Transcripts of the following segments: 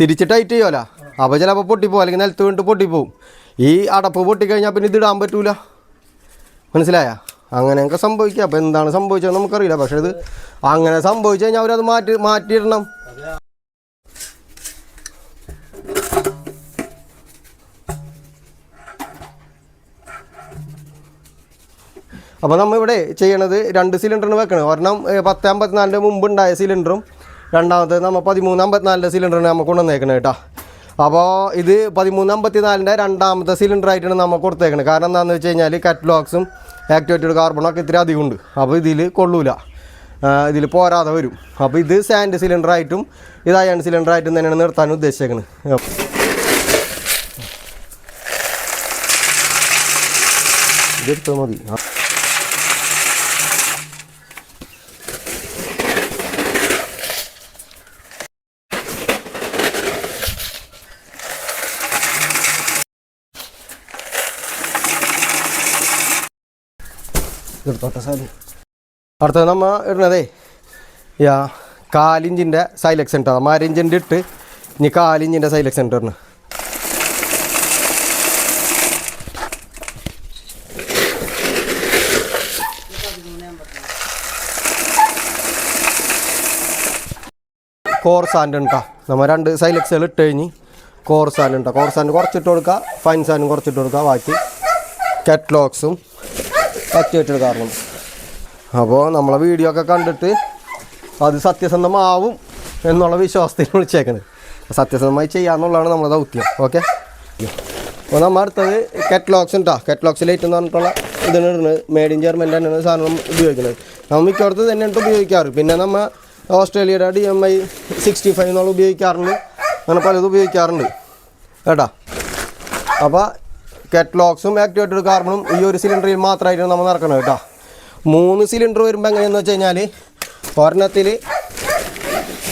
തിരിച്ച് ടൈറ്റ് ചെയ്യുമല്ലോ അപ്പോൾ ചിലപ്പോൾ പൊട്ടിപ്പോവും അല്ലെങ്കിൽ നിലത്ത് വീണിട്ട് പൊട്ടിപ്പോവും. ഈ അടപ്പ് പൊട്ടിക്കഴിഞ്ഞാൽ പിന്നെ ഇത് ഇടാൻ പറ്റൂല. മനസ്സിലായ? അങ്ങനെയൊക്കെ സംഭവിക്കുക അപ്പോൾ എന്താണ് സംഭവിച്ചത് നമുക്കറിയില്ല. പക്ഷേ ഇത് അങ്ങനെ സംഭവിച്ചു കഴിഞ്ഞാൽ അവരത് മാറ്റി മാറ്റിയിടണം. അപ്പോൾ നമ്മൾ ഇവിടെ ചെയ്യണത് രണ്ട് സിലിണ്ടറിന് വെക്കണം. ഒരെണ്ണം പത്ത് അമ്പത്തിനാലിന്റെ മുമ്പ് ഉണ്ടായ സിലിണ്ടറും രണ്ടാമത്തേത് നമ്മൾ പതിമൂന്ന് അമ്പത്തിനാലിന്റെ സിലിണ്ടറിന് നമ്മൾ കൊണ്ടുവന്നേക്കണം കേട്ടോ. അപ്പോൾ ഇത് പതിമൂന്ന് അമ്പത്തിനാലിന്റെ രണ്ടാമത്തെ സിലിണ്ടർ ആയിട്ടാണ് നമ്മൾ കൊടുത്തേക്കണത് കാരണം എന്താണെന്ന് വെച്ച് കഴിഞ്ഞാൽ കറ്റ്ലോക്സും ആക്ടിവേറ്റഡ് കാർബണൊക്കെ ഇത്തിരി അധികം ഉണ്ട്. അപ്പോൾ ഇതിൽ കൊള്ളൂല. ഇതിൽ പോരാതെ വരും. അപ്പോൾ ഇത് സാൻഡ് സിലിണ്ടറായിട്ടും ഇത് അയൺ സിലിണ്ടറായിട്ടും തന്നെയാണ് നിർത്താൻ ഉദ്ദേശിച്ചേക്കുന്നത് ഇതെടുത്താൽ മതി. എടുത്തോട്ടെ സാധി അടുത്തത് നമ്മൾ ഇടണതേ യാ കാലിഞ്ചിന്റെ സൈലക്സ് ഉണ്ട് നമ്മൾ അരിഞ്ചിന്റെ ഇട്ട് ഇനി കാലിഞ്ചിന്റെ സൈലക്സ് ഉണ്ട് ഇടണം. കോർ സാൻഡ് ഉണ്ടാ നമ്മൾ രണ്ട് സൈലക്സുകൾ ഇട്ട് കഴിഞ്ഞ് കോർ സാൻഡ് ഉണ്ടാ കോർ കുറച്ചിട്ട് കൊടുക്കുക ഫൈൻ സാൻഡും കുറച്ചിട്ട് കൊടുക്കുക ബാക്കി കറ്റ്ലോക്സും കാരണം. അപ്പോൾ നമ്മളെ വീഡിയോ ഒക്കെ കണ്ടിട്ട് അത് സത്യസന്ധമാവും എന്നുള്ള വിശ്വാസത്തിൽ വിളിച്ചേക്കണത്. സത്യസന്ധമായി ചെയ്യാന്നുള്ളതാണ് നമ്മുടെ ദൗത്യം. ഓക്കെ അപ്പോൾ നമ്മൾ അടുത്തത് കെറ്റ്ലോക്സ് ഉണ്ടാ കെറ്റ്ലോക്സ് ലൈറ്റ് എന്ന് പറഞ്ഞിട്ടുള്ള ഇതാണ് ഇടുന്നത്. മെയ്ഡ് ഇൻ ജർമ്മൻ തന്നെയാണ് സാധനം ഉപയോഗിക്കുന്നത്. നമ്മൾ തന്നെ തന്നെയാണ് ഉപയോഗിക്കാറ്. പിന്നെ നമ്മൾ ഓസ്ട്രേലിയയുടെ D M I sixty five എന്നുള്ള ഉപയോഗിക്കാറുണ്ട്. അങ്ങനെ പലതും ഉപയോഗിക്കാറുണ്ട്. കേട്ടാ? അപ്പോൾ കെറ്റ്ലോക്സും ആക്ടിവേറ്റഡ് കാർബണും ഈ ഒരു സിലിണ്ടറിൽ മാത്രമായിട്ട് നമ്മൾ നടക്കണം കേട്ടോ. മൂന്ന് സിലിണ്ടർ വരുമ്പോൾ എങ്ങനെയെന്ന് വെച്ച് കഴിഞ്ഞാൽ ഒരെണ്ണത്തിൽ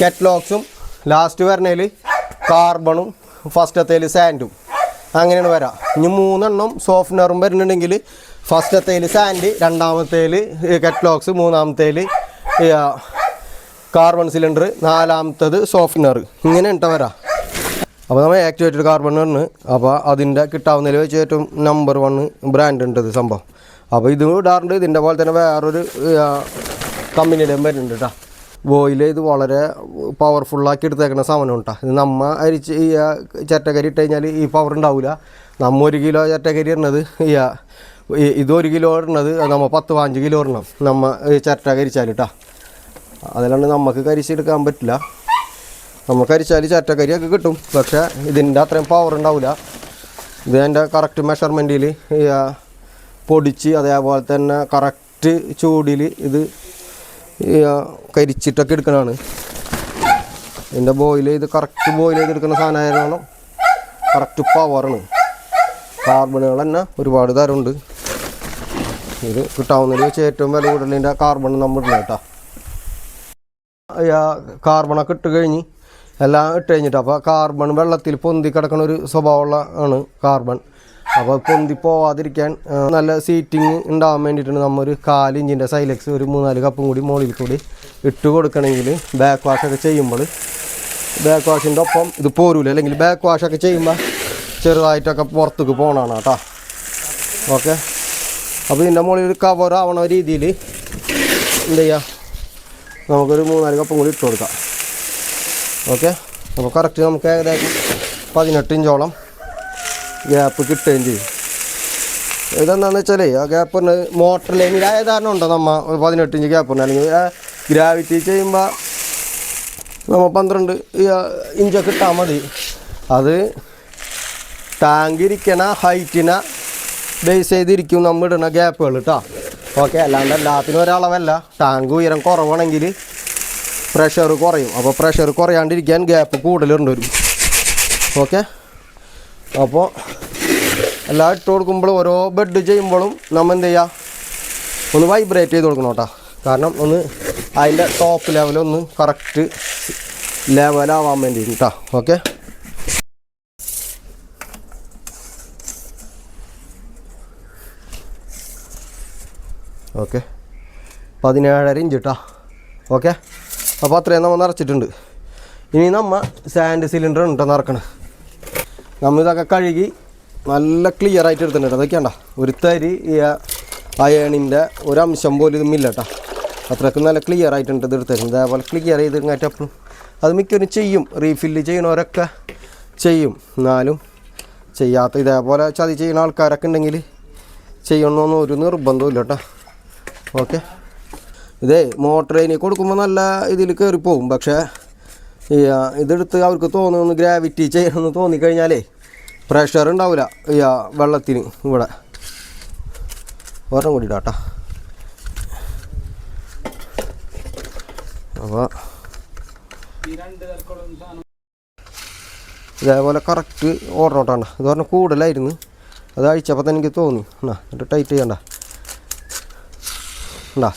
കെറ്റ്ലോക്സും ലാസ്റ്റ് വരണേൽ കാർബണും ഫസ്റ്റത്തേൽ സാൻഡും അങ്ങനെയാണ് വരാം. ഇനി മൂന്നെണ്ണം സോഫ്റ്റ്നറും വരുന്നുണ്ടെങ്കിൽ ഫസ്റ്റത്തേൽ സാൻഡ് രണ്ടാമത്തേൽ കെറ്റ്ലോക്സ് മൂന്നാമത്തേൽ കാർബൺ സിലിണ്ടർ നാലാമത്തത് സോഫ്റ്റ്നർ ഇങ്ങനെ ഇട്ട വരാം. അപ്പോൾ നമ്മൾ ആക്ടിവേറ്റഡ് കാർബൺ ആണ്. അപ്പോൾ അതിന്റെ കിട്ടാവുന്നതിൽ വെച്ച് ഏറ്റവും നമ്പർ വൺ ബ്രാൻഡ് ഉണ്ട് ഇത് സംഭവം. അപ്പോൾ ഇത് ഇടാറുണ്ട്. ഇതിന്റെ പോലെ തന്നെ വേറൊരു കമ്പനിയുടെയും വരുന്നുണ്ട് കേട്ടോ ബോയിൽ ഇത് വളരെ പവർഫുള്ളാക്കി എടുത്തേക്കുന്ന സാധനം കേട്ടോ ഇത് നമ്മ അരിച്ച് ഈ ചട്ടക്കരി ഇട്ട് കഴിഞ്ഞാൽ ഈ പവർ ഉണ്ടാവില്ല നമ്മ ഒരു കിലോ ചട്ടക്കരി ഇടുന്നത് ഈ ഇത് ഒരു കിലോ ഇടുന്നത് നമ്മൾ പത്ത് പതിനഞ്ച് കിലോ ഇടണം. നമ്മ ചട്ട കരിച്ചാൽ കേട്ടോ അതിലാണ് നമുക്ക് കരിച്ചെടുക്കാൻ പറ്റില്ല. നമുക്ക് അരിച്ചാൽ ചട്ടക്കരിയൊക്കെ കിട്ടും. പക്ഷേ ഇതിന്റെ അത്രയും പവർ ഉണ്ടാവില്ല ഇത് എന്റെ കറക്റ്റ് മെഷർമെന്റിൽ പൊടിച്ച് അതേപോലെ തന്നെ കറക്റ്റ് ചൂടിൽ ഇത് കരിച്ചിട്ടൊക്കെ എടുക്കണതാണ് ഇതിന്റെ ബോയിൽ ഇത് കറക്റ്റ് ബോയിൽ ചെയ്തെടുക്കുന്ന സാധനമായിരുന്നു കറക്റ്റ് പവറാണ് കാർബണുകൾ തന്നെ ഒരുപാട് തരമുണ്ട്. ഇത് കിട്ടാവുന്നതിൽ വെച്ച് ഏറ്റവും വില കൂടുതലിന്റെ കാർബൺ നമ്മൾ ഇടണം കേട്ടോ കാർബണൊക്കെ ഇട്ട് കഴിഞ്ഞ് എല്ലാം ഇട്ട് കഴിഞ്ഞിട്ട് അപ്പോൾ കാർബൺ വെള്ളത്തിൽ പൊന്തി കിടക്കുന്ന ഒരു സ്വഭാവമുള്ള ആണ് കാർബൺ. അപ്പോൾ പൊന്തി പോവാതിരിക്കാൻ നല്ല സീറ്റിങ് ഉണ്ടാവാൻ വേണ്ടിയിട്ടാണ് നമ്മൾ ഒരു കാൽ ഇഞ്ചിന്റെ സൈലക്സ് ഒരു മൂന്നാൽ കപ്പും കൂടി മുകളിൽ കൂടി ഇട്ട് കൊടുക്കണമെങ്കിൽ ബാക്ക് വാഷൊക്കെ ചെയ്യുമ്പോൾ ബാക്ക് വാഷിന്റെ ഒപ്പം ഇത് പോരൂല? അല്ലെങ്കിൽ ബാക്ക് വാഷൊക്കെ ചെയ്യുമ്പോൾ ചെറുതായിട്ടൊക്കെ പുറത്തേക്ക് പോകണമാണ് കേട്ടോ. ഓക്കെ? അപ്പോൾ ഇതിന്റെ മുകളിൽ ഒരു കവർ ആവണ രീതിയിൽ എന്ത് ചെയ്യുക നമുക്കൊരു മൂന്നാൽ കപ്പും കൂടി ഇട്ട് കൊടുക്കാം. ഓക്കെ അപ്പോൾ കറക്റ്റ് നമുക്ക് ഏകദേശം പതിനെട്ട് ഇഞ്ചോളം ഗ്യാപ്പ് കിട്ടുകയും ചെയ്യും. ഇതെന്താണെന്ന് വെച്ചാലേ ആ ഗ്യാപ്പിന് മോട്ടർ ലൈനിലായ ധാരണ ഉണ്ടോ നമ്മൾ പതിനെട്ട് ഇഞ്ച് ഗ്യാപ്പ് ഉണ്ട് അല്ലെങ്കിൽ ഗ്രാവിറ്റി ചെയ്യുമ്പോൾ നമ്മൾ പന്ത്രണ്ട് ഇഞ്ചൊക്കെ ഇട്ടാൽ മതി. അത് ടാങ്ക് ഇരിക്കണ ഹൈറ്റിനെ ബേസ് ചെയ്തിരിക്കും നമ്മൾ ഇടുന്ന ഗ്യാപ്പുകൾ കേട്ടോ ഓക്കെ അല്ലാണ്ട് എല്ലാത്തിനും ഒരളവല്ല. ടാങ്ക് ഉയരം കുറവാണെങ്കിൽ പ്രഷർ കുറയും. അപ്പോൾ പ്രഷർ കുറയാണ്ടിരിക്കാൻ ഗ്യാപ്പ് കൂടുതലുണ്ട് വരും ഓക്കെ അപ്പോൾ എല്ലാം ഇട്ട് കൊടുക്കുമ്പോൾ ഓരോ ബെഡ് ചെയ്യുമ്പോഴും നമ്മൾ എന്ത് ചെയ്യുക ഒന്ന് വൈബ്രേറ്റ് ചെയ്ത് കൊടുക്കണം കേട്ടോ. കാരണം ഒന്ന് അതിന്റെ ടോപ്പ് ലെവലൊന്ന് കറക്റ്റ് ലെവലാവാൻ വേണ്ടി കേട്ടോ ഓക്കെ ഓക്കെ പതിനേഴര ഇഞ്ച് കേട്ടോ ഓക്കെ അപ്പോൾ അത്രയും നമ്മൾ നിറച്ചിട്ടുണ്ട്. ഇനി നമ്മൾ സാൻഡ് സിലിണ്ടർ ഉണ്ടോ നിറക്കണം. നമ്മ ഇതൊക്കെ കഴുകി നല്ല ക്ലിയർ ആയിട്ട് എടുത്തിട്ടുണ്ട് അതൊക്കെയാണ്ട ഒരു തരി ഈ അയണിന്റെ ഒരു അംശം പോലും ഇതുമില്ല കേട്ടോ അത്രയ്ക്ക് നല്ല ക്ലിയർ ആയിട്ടുണ്ട് ഇത് എടുത്തേക്കുന്നത്. അതേപോലെ ക്ലിയർ ചെയ്ത് ഇങ്ങോട്ടപ്പോഴും അത് മിക്കവരും ചെയ്യും. റീഫില്ല് ചെയ്യണവരൊക്കെ ചെയ്യും. എന്നാലും ചെയ്യാത്ത ഇതേപോലെ ചതി ചെയ്യുന്ന ആൾക്കാരൊക്കെ ഉണ്ടെങ്കിൽ ചെയ്യണമെന്നൊന്നും ഒരു നിർബന്ധവും ഇല്ല കേട്ടോ ഓക്കെ ഇതേ മോട്ടർ ഇനി കൊടുക്കുമ്പോൾ നല്ല ഇതിൽ കയറി പോകും പക്ഷേ ഇതെടുത്ത് അവർക്ക് തോന്നുന്നു ഗ്രാവിറ്റി ചെയ്യണമെന്ന് തോന്നിക്കഴിഞ്ഞാലേ പ്രഷർ ഉണ്ടാവില്ല ഈ വെള്ളത്തിന് ഇവിടെ. ഒരെണ്ണം കൂടി ഇടാട്ടാ അപ്പോൾ ഇതേപോലെ കറക്റ്റ് ഓടണോട്ടാണ്. ഇത് പറഞ്ഞാൽ കൂടുതലായിരുന്നു. അത് അഴിച്ചപ്പോൾ തന്നെ എനിക്ക് തോന്നി. എന്നാ എന്നിട്ട് ടൈറ്റ് ചെയ്യണ്ട. ഉണ്ടാ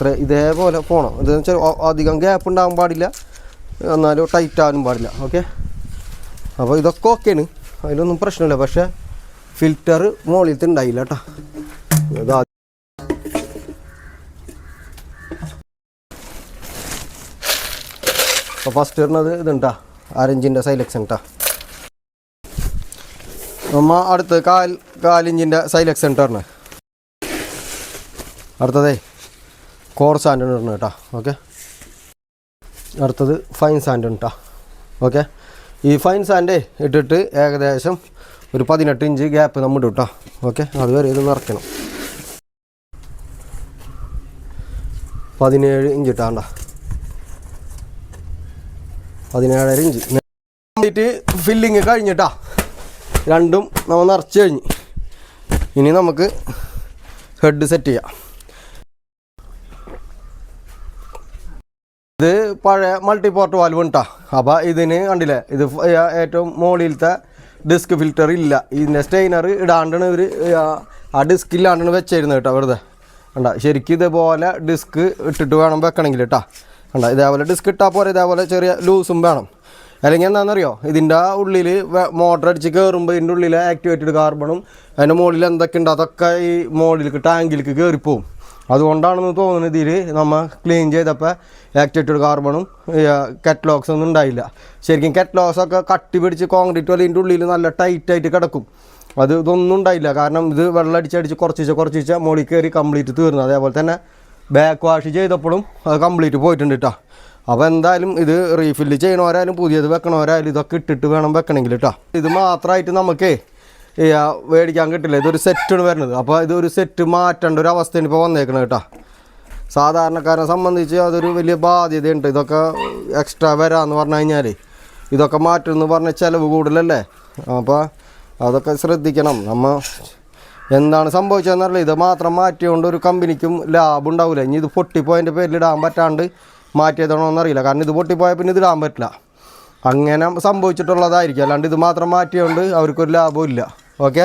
ഇത്ര ഇതേപോലെ പോകണം എന്താണെന്ന് വെച്ചാൽ അധികം ഗ്യാപ്പ് ഉണ്ടാകാൻ പാടില്ല. എന്നാലും ടൈറ്റ് ആകാനും പാടില്ല. ഓക്കെ അപ്പോൾ ഇതൊക്കെ ഓക്കെയാണ് അതിലൊന്നും പ്രശ്നമില്ല. പക്ഷേ ഫിൽറ്റർ മുകളിലത്തെ ഉണ്ടായില്ല കേട്ടോ ഇതാ അപ്പോൾ ഫസ്റ്റ് വരുന്നത് ഇതുണ്ടാ ആരഞ്ചിന്റെ സൈലക്സ് കേട്ടോ നമ്മ അടുത്ത് കാൽ കാലിഞ്ചിന്റെ സൈലക്സ് ഇട്ടാണ് അടുത്തതേ. കോർ സാൻഡ് ഇടണം കേട്ടോ. ഓക്കെ? അടുത്തത് ഫൈൻ സാൻഡ് കേട്ടോ ഓക്കെ? ഈ ഫൈൻ സാൻഡ് ഇട്ടിട്ട് ഏകദേശം ഒരു പതിനെട്ട് ഇഞ്ച് ഗ്യാപ്പ് നമ്മൾ ഇടും കേട്ടോ ഓക്കെ? അതുവരെ ഇത് നിറയ്ക്കണം. പതിനേഴ് ഇഞ്ച് ഇട്ടാണ്ട പതിനേഴര ഇഞ്ച്. കംപ്ലീറ്റ് ഫില്ലിങ് കഴിഞ്ഞിട്ടാ രണ്ടും നമ്മൾ നിറച്ച് കഴിഞ്ഞ്. ഇനി നമുക്ക് ഹെഡ് സെറ്റ് ചെയ്യാം. ഇത് പഴയ മൾട്ടി പോർട്ട് വാൽവ് ഉണ്ടാ. അപ്പോൾ ഇതിന് കണ്ടില്ലേ ഇത് ഏറ്റവും മുകളിലത്തെ ഡിസ്ക് ഫിൽറ്റർ ഇല്ല. ഇതിന്റെ സ്റ്റെയിനർ ഇടാണ്ടാണ് ഇവർ ആ ഡിസ്ക് ഇല്ലാണ്ടാണ് വെച്ചിരുന്നത് കേട്ടോ വെറുതെ. കണ്ട ശരിക്കും ഇതേപോലെ ഡിസ്ക് ഇട്ടിട്ട് വേണം വെക്കണമെങ്കിൽ കേട്ടോ. കണ്ട ഇതേപോലെ ഡിസ്ക് ഇട്ടാൽ പോരെ ഇതേപോലെ ചെറിയ ലൂസും വേണം. അല്ലെങ്കിൽ എന്താണെന്നറിയോ ഇതിന്റെ ഉള്ളിൽ മോട്ടർ അടിച്ച് കയറുമ്പോൾ ഇതിന്റെ ഉള്ളിൽ ആക്ടിവേറ്റഡ് കാർബണും അതിന്റെ മുകളിൽ എന്തൊക്കെ ഉണ്ട് അതൊക്കെ ഈ മുകളിലേക്ക് ടാങ്കിലേക്ക് കയറിപ്പോവും അതുകൊണ്ടാണെന്ന് തോന്നുന്നത് ഇതിൽ നമ്മൾ ക്ലീൻ ചെയ്തപ്പോൾ ആക്റ്റേറ്റഡ് കാർബണും കെറ്റ്ലോക്സ് ഒന്നും ഉണ്ടായില്ല. ശരിക്കും കെറ്റ്ലോക്സ് ഒക്കെ കട്ടി പിടിച്ച് കോൺക്രീറ്റ് പോലെ ഇതിന്റെ ഉള്ളിൽ നല്ല ടൈറ്റായിട്ട് കിടക്കും. അത് ഇതൊന്നും ഉണ്ടായില്ല. കാരണം ഇത് വെള്ളം അടിച്ചടിച്ച് കുറച്ചിച്ച് കുറച്ചിച്ച മുകളിൽ കയറി കംപ്ലീറ്റ് തീർന്നു. അതേപോലെ തന്നെ ബാക്ക് വാഷ് ചെയ്തപ്പോഴും അത് കംപ്ലീറ്റ് പോയിട്ടുണ്ട് കേട്ടോ അപ്പോൾ എന്തായാലും ഇത് റീഫില്ല് ചെയ്യണവരായാലും പുതിയത് വെക്കണവരായാലും ഇതൊക്കെ ഇട്ടിട്ട് വേണം വെക്കണമെങ്കിൽ കേട്ടോ ഇത് മാത്രമായിട്ട് നമുക്കേ മേടിക്കാൻ കിട്ടില്ല. ഇതൊരു സെറ്റാണ് വരുന്നത്. അപ്പോൾ ഇതൊരു സെറ്റ് മാറ്റേണ്ട ഒരു അവസ്ഥയാണ് ഇപ്പോൾ വന്നേക്കണത് കേട്ടോ. സാധാരണക്കാരനെ സംബന്ധിച്ച് അതൊരു വലിയ ബാധ്യതയുണ്ട്. ഇതൊക്കെ എക്സ്ട്രാ വരാമെന്ന് പറഞ്ഞു കഴിഞ്ഞാൽ ഇതൊക്കെ മാറ്റും എന്ന് പറഞ്ഞ ചിലവ് കൂടുതലല്ലേ? അപ്പോൾ അതൊക്കെ ശ്രദ്ധിക്കണം. നമ്മൾ എന്താണ് സംഭവിച്ചതെന്നറിയില്ല ഇത് മാത്രം മാറ്റിയതുകൊണ്ട് ഒരു കമ്പനിക്കും ലാഭം ഉണ്ടാവില്ല ഇനി ഇത് പൊട്ടിപ്പോയതിന്റെ പേരിൽ ഇടാൻ പറ്റാണ്ട് മാറ്റിയതാണോ എന്നറിയില്ല കാരണം ഇത് പൊട്ടിപ്പോയാൽ പിന്നെ ഇത് ഇടാൻ പറ്റില്ല. അങ്ങനെ സംഭവിച്ചിട്ടുള്ളതായിരിക്കും. അല്ലാണ്ട് ഇത് മാത്രം മാറ്റിയതുകൊണ്ട് അവർക്കൊരു ലാഭവും ഇല്ല ഓക്കെ